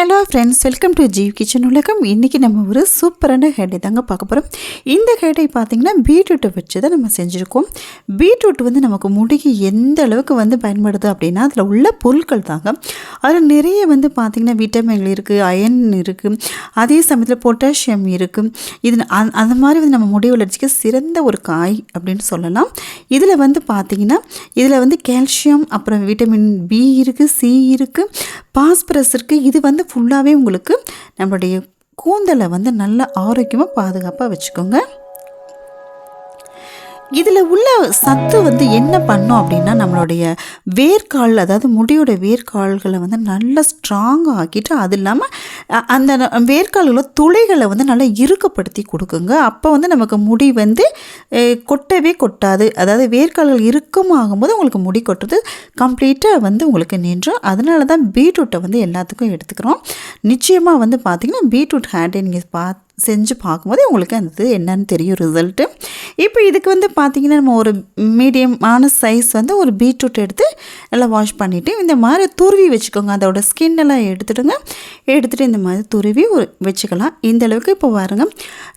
Hello friends welcome to Jeev kitchen உலகம். இன்றைக்கி நம்ம ஒரு சூப்பரான ஹேடை தாங்க பார்க்க போகிறோம் இந்த ஹேடை பார்த்திங்கன்னா பீட்ரூட்டை வச்சு தான் நம்ம செஞ்சுருக்கோம். பீட்ரூட் வந்து நமக்கு முடிக்கு எந்த அளவுக்கு வந்து பயன்படுது அப்படின்னா அதில் உள்ள பொருட்கள் தாங்க. அதில் நிறைய வந்து பார்த்திங்கன்னா விட்டமின்கள் இருக்குது அயன் இருக்குது அதே சமயத்தில் பொட்டாசியம் இருக்குது இது அந்த மாதிரி வந்து நம்ம முடி வளர்ச்சிக்கு சிறந்த ஒரு காய் அப்படின்னு சொல்லலாம். இதில் வந்து பார்த்திங்கன்னா இதில் வந்து கால்சியம் அப்புறம் விட்டமின் பி இருக்குது சி இருக்குது பாஸ்பரஸ் இருக்குது இது வந்து ஃபுல்லாகவே உங்களுக்கு நம்மளுடைய கூந்தலை வந்து நல்ல ஆரோக்கியமாக பாதுகாப்பாக வச்சுக்கோங்க. இதில் உள்ள சத்து வந்து என்ன பண்ணும் அப்படின்னா நம்மளுடைய வேர்க்கால் அதாவது முடியோட வேர்க்கால்களை வந்து நல்லா ஸ்ட்ராங்காக ஆக்கிட்டு அது இல்லாமல் அந்த ந- துளைகளை வந்து நல்லா இறுக்கப்படுத்தி கொடுக்குங்க. அப்போ வந்து நமக்கு முடி வந்து கொட்டவே கொட்டாது. அதாவது வேர்க்கால்கள் இறுக்கமாகும்போது உங்களுக்கு முடி கொட்டுறது கம்ப்ளீட்டாக வந்து உங்களுக்கு நின்றும். அதனால தான் பீட்ரூட்டை வந்து எல்லாத்துக்கும் எடுத்துக்கிறோம். நிச்சயமாக வந்து பார்த்திங்கன்னா பீட்ரூட் ஹேண்டை நீங்கள் பார்த்து செஞ்சு பார்க்கும்போது உங்களுக்கு அந்த என்னன்னு தெரியும் ரிசல்ட்டு இப்போ இதுக்கு வந்து பார்த்திங்கன்னா நம்ம ஒரு மீடியமான சைஸ் வந்து ஒரு பீட்ரூட் எடுத்து நல்லா வாஷ் பண்ணிவிட்டு இந்த மாதிரி துருவி வச்சுக்கோங்க. அதோட ஸ்கின் எல்லாம் எடுத்துடுங்க. எடுத்துகிட்டு இந்த மாதிரி துருவி ஒரு வச்சுக்கலாம். இந்த அளவுக்கு இப்போ பாருங்க.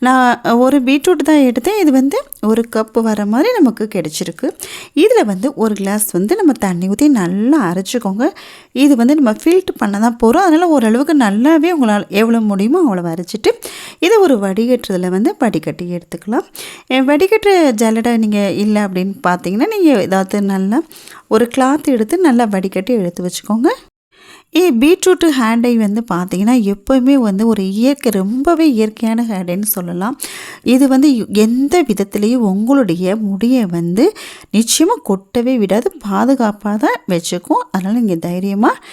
நான் ஒரு பீட்ரூட் தான் எடுத்தேன். இது வந்து ஒரு கப்பு வர மாதிரி நமக்கு கிடச்சிருக்கு. இதில் வந்து ஒரு கிளாஸ் வந்து நம்ம தண்ணி ஊற்றி நல்லா அரைச்சிக்கோங்க. இது வந்து நம்ம ஃபில்ட் பண்ண தான் போகிறோம் அதனால் ஓரளவுக்கு நல்லாவே உங்களால் எவ்வளோ முடியுமோ அவ்வளோ அரைச்சிட்டு இது ஒரு வடிகட்டுறதில் வந்து வடிகட்டி எடுத்துக்கலாம். வடிகட்டுற ஜல்லடை நீங்கள் இல்லை அப்படின்னு பார்த்தீங்கன்னா நீங்கள் ஏதாவது நல்லா ஒரு கிளாத் எடுத்து நல்லா வடிகட்டி எடுத்து வச்சுக்கோங்க. ஏ பீட்ரூட்டு ஹேண்டை வந்து பார்த்திங்கன்னா எப்போவுமே வந்து ஒரு இயற்கை ரொம்பவே இயற்கையான ஹேண்டைன்னு சொல்லலாம். இது வந்து எந்த விதத்துலேயும் உங்களுடைய முடியை வந்து நிச்சயமாக கொட்டவே விடாது பாதுகாப்பாக தான் வச்சுக்கும். அதனால் நீங்கள் தைரியமாக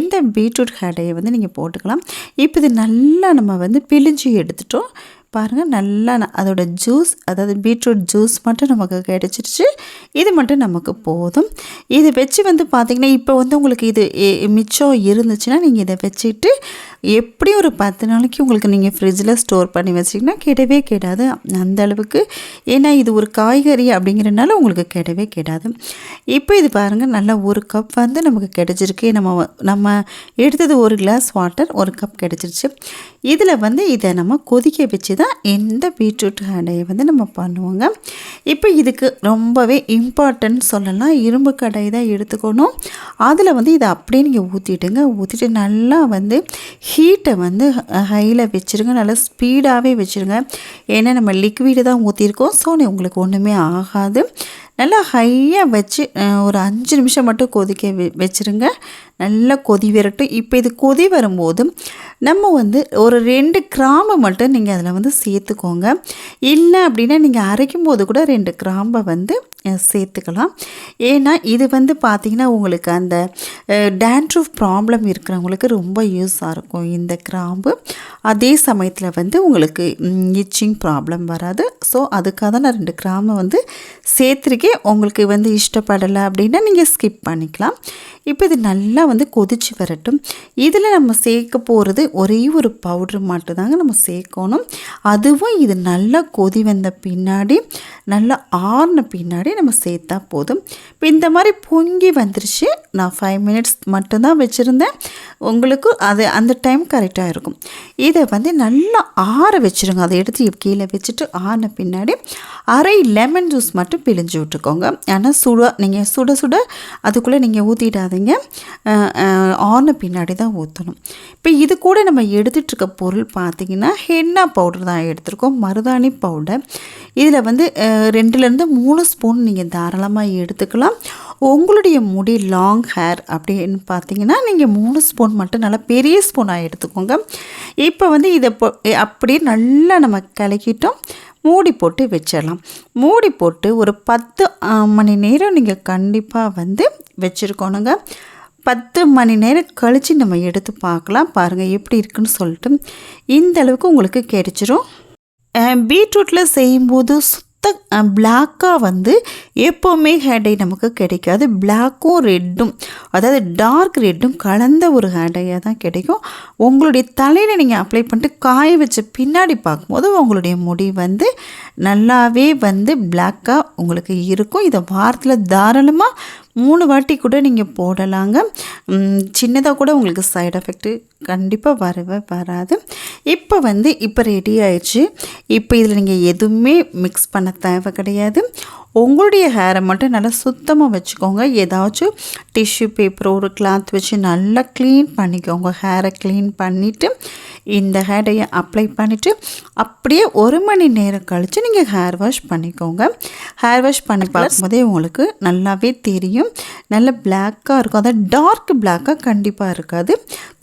இந்த பீட்ரூட் ஹேண்டையை வந்து நீங்கள் போட்டுக்கலாம். இப்போ இது நல்லா நம்ம வந்து பிழிஞ்சு எடுத்துட்டோம். பாருங்கள் நல்லா அதோட ஜூஸ் அதாவது பீட்ரூட் ஜூஸ் மட்டும் நமக்கு கிடச்சிருச்சு. இது மட்டும் நமக்கு போதும். இது வச்சு வந்து பார்த்திங்கன்னா இப்போ வந்து உங்களுக்கு இது மிச்சம் இருந்துச்சுன்னா நீங்கள் இதை வச்சுட்டு எப்படி ஒரு பத்து நாளைக்கு உங்களுக்கு நீங்கள் ஃப்ரிட்ஜில் ஸ்டோர் பண்ணி வச்சிங்கன்னா கெடவே கெடாது. அந்த அளவுக்கு. ஏன்னா இது ஒரு காய்கறி அப்படிங்கிறனால உங்களுக்கு கெடவே கெடாது. இப்போ இது பாருங்கள் நல்லா ஒரு கப் வந்து நமக்கு கிடச்சிருக்கு. நம்ம நம்ம எடுத்தது ஒரு கிளாஸ் வாட்டர் ஒரு கப் கிடச்சிருச்சு. இதில் வந்து இதை நம்ம கொதிக்க வச்சு தான் இந்த பீட்ரூட் கடையை வந்து நம்ம பண்ணுவோங்க. இப்போ இதுக்கு ரொம்பவே இம்பார்ட்டன்ட் சொல்லலாம். இரும்பு கடை தான் எடுத்துக்கணும். அதில் வந்து இதை அப்படியே நீங்கள் ஊற்றிட்டுங்க ஊற்றிட்டு நல்லா வந்து ஹீட்டை வந்து ஹையில் வச்சுருங்க. நல்லா ஸ்பீடாகவே வச்சுருங்க. ஏன்னா நம்ம லிக்விடு தான் ஊற்றிருக்கோம் ஸோ உங்களுக்கு ஒன்றுமே ஆகாது. நல்லா ஹையாக வச்சு ஒரு அஞ்சு நிமிஷம் மட்டும் கொதிக்க வெ- நல்லா கொதி விரட்டும் இப்போ இது கொதி வரும்போது நம்ம வந்து ஒரு ரெண்டு கிராம்பு மட்டும் நீங்கள் அதில் வந்து சேர்த்துக்கோங்க. இல்லை அப்படின்னா நீங்கள் அரைக்கும் போது கூட ரெண்டு கிராம்பை வந்து சேர்த்துக்கலாம். ஏன்னா இது வந்து பார்த்திங்கன்னா உங்களுக்கு அந்த டேண்ட்ரூஃப் ப்ராப்ளம் இருக்கிறவங்களுக்கு ரொம்ப யூஸாக இருக்கும். இந்த கிராம்பு. அதே சமயத்தில் வந்து உங்களுக்கு இச்சிங் ப்ராப்ளம் வராது. ஸோ அதுக்காக தான் நான் ரெண்டு கிராம்பை வந்து சேர்த்துருக்கேன். உங்களுக்கு வந்து இஷ்டப்படலை அப்படின்னா நீங்கள் ஸ்கிப் பண்ணிக்கலாம். இப்போ இது நல்லா வந்து கொதிச்சு வரட்டும். இதில் நம்ம சேர்க்க போகிறது ஒரே ஒரு பவுட்ரு மட்டும்தாங்க நம்ம சேர்க்கணும். அதுவும் இது நல்லா கொதி வந்த பின்னாடி நல்லா ஆறின பின்னாடி நம்ம சேர்த்தா போதும். இப்போ இந்த மாதிரி பொங்கி வந்துருச்சு. நான் ஃபைவ் மினிட்ஸ் மட்டும்தான் வச்சுருந்தேன். உங்களுக்கு அது அந்த டைம் கரெக்டாக இருக்கும். இதை வந்து நல்லா ஆற வச்சுருங்க. அதை எடுத்து கீழே வச்சுட்டு ஆறின பின்னாடி அரை லெமன் ஜூஸ் மட்டும் பிழிஞ்சு விட்டுக்கோங்க. ஆனால் சுட நீங்கள் சுட சுட அதுக்குள்ளே நீங்கள் ஊற்றிடாதீங்க ஆறின பின்னாடி தான் ஊற்றணும் இப்போ இது கூட நம்ம எடுத்துகிட்ருக்க பொருள் பார்த்திங்கன்னா ஹென்னா பவுடர் தான் எடுத்திருக்கோம். மருதாணி பவுடர் இதில் வந்து ரெண்டுலேருந்து மூணு ஸ்பூன் நீங்கள் தாராளமாக எடுத்துக்கலாம். உங்களுடைய முடி லாங் ஹேர் அப்படின்னு பார்த்தீங்கன்னா நீங்கள் மூணு ஸ்பூன் மட்டும் நல்லா பெரிய ஸ்பூனாக எடுத்துக்கோங்க. இப்போ வந்து இதை அப்படியே நல்லா நம்ம கலக்கிட்டோம். மூடி போட்டு வச்சிடலாம். மூடி போட்டு ஒரு பத்து மணி நேரம் நீங்கள் கண்டிப்பாக வந்து வச்சுருக்கோணுங்க. பத்து மணி நேரம் கழித்து நம்ம எடுத்து பார்க்கலாம். பாருங்கள் எப்படி இருக்குன்னு சொல்லிட்டு. இந்த அளவுக்கு உங்களுக்கு கிடைச்சிரும். பீட்ரூட்டில் செய்யும்போது சுத்த பிளாக்காக வந்து எப்போவுமே ஹேடை நமக்கு கிடைக்காது. பிளாக்கும் ரெட்டும் அதாவது டார்க் ரெட்டும் கலந்த ஒரு ஹேடையாக தான் கிடைக்கும். உங்களுடைய தலையில் நீங்கள் அப்ளை பண்ணிட்டு காய வச்ச பின்னாடி பார்க்கும்போது உங்களுடைய முடி வந்து நல்லாவே வந்து பிளாக்காக உங்களுக்கு இருக்கும். இதை வாரத்தில் தாராளமாக மூணு வாட்டி கூட நீங்கள் போடலாங்க. சின்னதாக கூட உங்களுக்கு சைடு எஃபெக்ட்டு கண்டிப்பாக வரவே வராது. இப்போ வந்து இப்போ ரெடி ஆயிடுச்சு. இப்போ இதில் நீங்கள் எதுவுமே மிக்ஸ் பண்ண தேவை கிடையாது. உங்களுடைய ஹேரை மட்டும் நல்லா சுத்தமாக வச்சுக்கோங்க. ஏதாச்சும் டிஷ்யூ பேப்பர் ஒரு கிளாத் வச்சு நல்லா க்ளீன் பண்ணிக்கோங்க. ஹேரை க்ளீன் பண்ணிவிட்டு இந்த ஹேரையை அப்ளை பண்ணிவிட்டு அப்படியே ஒரு மணி நேரம் கழித்து நீங்கள் ஹேர் வாஷ் பண்ணிக்கோங்க. ஹேர் வாஷ் பண்ணி பார்க்கும்போதே உங்களுக்கு நல்லாவே தெரியும். நல்ல பிளாக்காக இருக்கும். அதாவது டார்க் பிளாக்காக கண்டிப்பாக இருக்காது.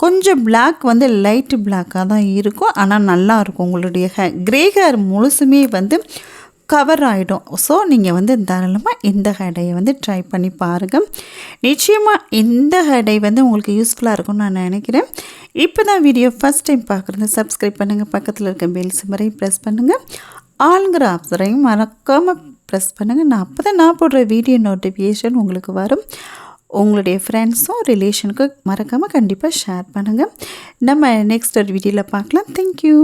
கொஞ்சம் பிளாக் வந்து லைட்டு பிளாக்காக தான் இருக்கும். ஆனால் நல்லா இருக்கும் உங்களுடைய ஹே க்ரே ஹேர் முழுசுமே வந்து கவர் ஆகிடும் ஸோ நீங்கள் வந்து தாராளமாக இந்த ஹேடையை வந்து ட்ரை பண்ணி பாருங்கள் நிச்சயமாக இந்த ஹேடை வந்து உங்களுக்கு யூஸ்ஃபுல்லாக இருக்கும்னு நான் நினைக்கிறேன். இப்போ தான் வீடியோ ஃபஸ்ட் டைம் பார்க்குறது சப்ஸ்கிரைப் பண்ணுங்கள் பக்கத்தில் இருக்க பெல் சிம்மரையும் ப்ரெஸ் பண்ணுங்கள் ஆளுங்கிற ஆப்ஷரையும் மறக்காமல் ப்ரெஸ் பண்ணுங்கள் நான் அப்போ தான் நான் போடுற வீடியோ நோட்டிஃபிகேஷன் உங்களுக்கு வரும். உங்களுடைய ஃப்ரெண்ட்ஸும் ரிலேஷனுக்கும் மறக்காமல் கண்டிப்பாக ஷேர் பண்ணுங்கள் நம்ம நெக்ஸ்ட் ஒரு வீடியோவில் பார்க்கலாம். தேங்க்யூ